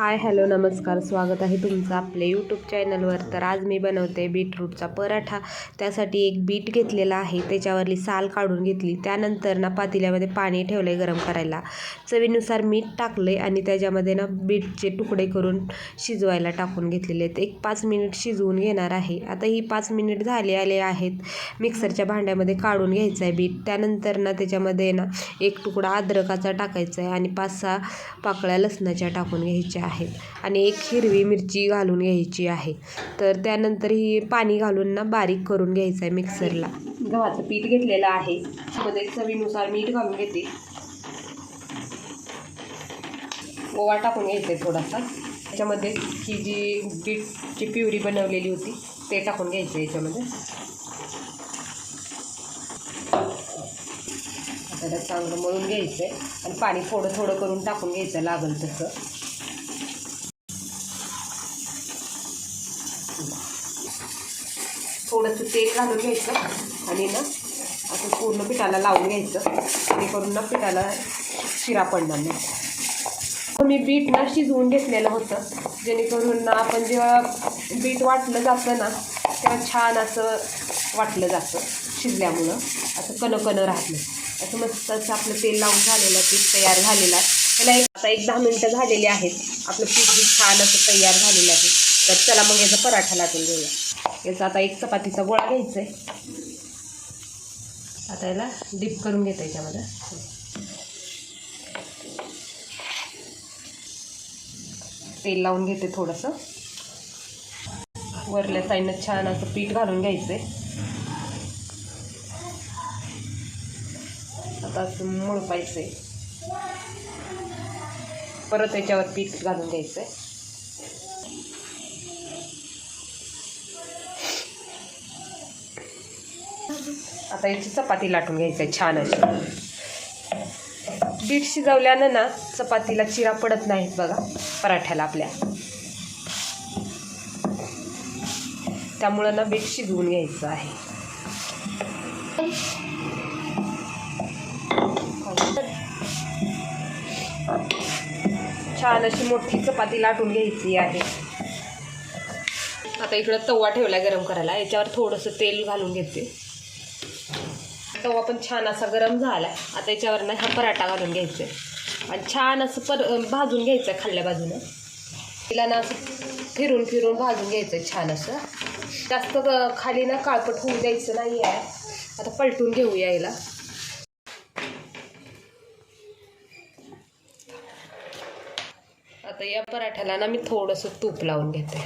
Hi hello नमस्कार. स्वागत आहे तुमचं आपल्या यूट्यूब चॅनलवर तर आज मी बनवते बीटरूटचा पराठा. त्यासाठी एक बीट घेतलेला आहे. त्याच्यावरली साल काढून घेतली. त्यानंतर ना पातेल्यामध्ये पाणी ठेवलं आहे गरम करायला. चवीनुसार मीठ टाकले आणि त्याच्यामध्ये ना बीटचे तुकडे करून शिजवायला टाकून घेतलेले आहेत. एक पाच मिनिट शिजवून घेणार आहे. आता ही पाच मिनिट झाले आले आहेत. मिक्सरच्या भांड्यामध्ये काढून घ्यायचं आहे बीट त्यानंतर ना त्याच्यामध्ये ना एक तुकडा अद्रकाचा टाकायचा आहे आणि पाच सहा पाकळ्या लसणाच्या टाकून घ्यायच्या आहेत आणि एक हिरवी मिरची घालून घ्यायची आहे. तर त्यानंतर ही पाणी घालून ना बारीक करून घ्यायचं आहे मिक्सरला. गव्हाचं पीठ घेतलेलं आहे. मध्ये चवीनुसार मीठ घालून घेते. ओवा टाकून घ्यायचा आहे थोडासा. त्याच्यामध्ये ही जी बीटची प्युरी बनवलेली होती ते टाकून घ्यायचं आहे याच्यामध्ये. त्याला चांगलं मळून घ्यायचं आहे आणि पाणी थोडं थोडं करून टाकून घ्यायचं लागेल तसं. थोडंसं तेल घालून घ्यायचं आणि ना असं पूर्ण पिठाला लावून घ्यायचं. जेणेकरून ना पिठाला शिरा पडणार नाही. मी बीट ना शिजवून घेतलेलं होतं. जेणेकरून ना आपण जेव्हा बीट वाटलं जातं ना तेव्हा छान असं वाटलं जातं शिजल्यामुळं. असं कणकणं राहत नाही. असं मस्त असं आपलं तेल लावून झालेलं पीठ तयार झालेलं आहे. त्याला एक आता एक दहा मिनटं झालेली आहेत. आपलं पीठ बी छान असं तयार झालेलं आहे. तर चला मग याचा पराठा लाटून घेऊया याचा आता एक चपातीचा गोळा घ्यायचा आहे आता याला डिप करून घेता याच्यामध्ये. तेल लावून घेते थोडंसं. वरल्या साईडनं छान असं पीठ घालून घ्यायचं आहे आता असं मुळपायचं आहे परत याच्यावर पीठ घालून घ्यायचं आहे आता याची चपाती लाटून घ्यायची आहे छान अशी. बीट शिजवल्यानं ना चपातीला चिरा पडत नाहीत बघा पराठ्याला आपल्या. त्यामुळं ना बीट शिजवून घ्यायचं आहे. छान अशी मोठी चपाती लाटून घ्यायची आहे. आता इकडं तवा ठेवला गरम करायला याच्यावर थोडंसं तेल घालून घेते. तवा पण छान असा गरम झाला आता याच्यावर ना हा पराठा घालून घ्यायचा आणि छान असं पर भाजून घ्यायचं खाल्ल्या बाजूनं. तिला ना असं फिरून फिरून भाजून घ्यायचं छान असं. जास्त खाली ना काळपट होऊ द्यायचं नाही आहे आता पलटून घेऊया याला. आता या पराठ्याला ना मी थोडंसं तूप लावून घेते.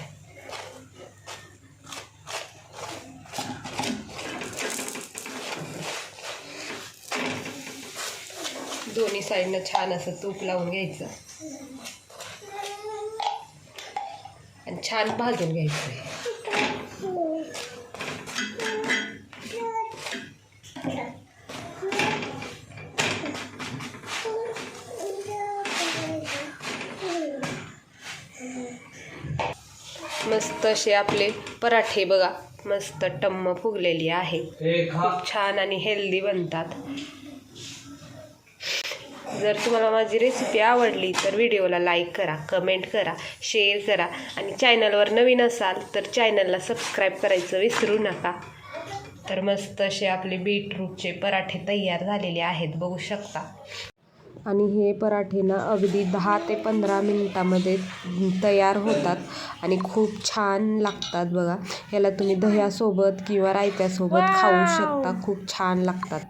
दोन्ही साईडनं छान असं तूप लावून घ्यायचं. आणि छान भाजून घ्यायचं. मस्त असे आपले पराठे बघा. मस्त टम्म फुगलेली आहे. खूप छान आणि हेल्दी बनतात. जर तुम्हाला माझी रेसिपी आवडली तर व्हिडिओला लाईक करा कमेंट करा शेअर करा. आणि चॅनलवर नवीन असाल तर चॅनलला सबस्क्राईब करायचं विसरू नका. तर मस्त असे आपले बीटरूटचे पराठे तयार झालेले आहेत बघू शकता. आणि हे पराठे ना अगदी दहा ते पंधरा मिनिटामध्ये तयार होतात आणि खूप छान लागतात बघा. याला तुम्ही दह्यासोबत किंवा रायत्यासोबत खाऊ शकता खूप छान लागतात.